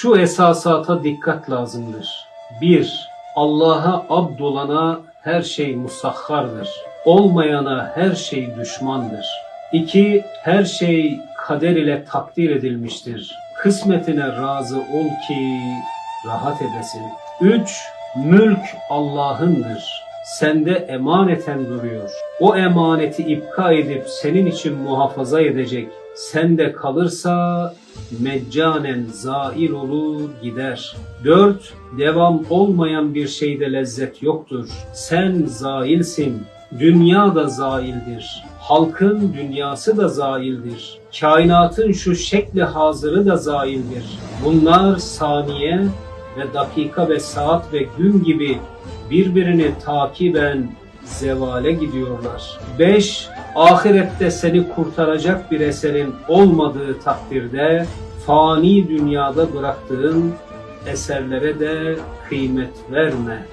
Şu esasata dikkat lazımdır. 1. Allah'a abd olana her şey musahhardır. Olmayana her şey düşmandır. 2. Her şey kader ile takdir edilmiştir. Kısmetine razı ol ki rahat edesin. 3. Mülk Allah'ındır. Sende emaneten duruyor. O emaneti ipka edip senin için muhafaza edecek. Sende kalırsa meccanen zail olur gider. 4. Devam olmayan bir şeyde lezzet yoktur. Sen zailsin. Dünya da zaildir. Halkın dünyası da zaildir. Kainatın şu şekli hazırı da zaildir. Bunlar saniye ve dakika ve saat ve gün gibi birbirini takiben zevale gidiyorlar. 5. Ahirette seni kurtaracak bir eserin olmadığı takdirde fani dünyada bıraktığın eserlere de kıymet verme.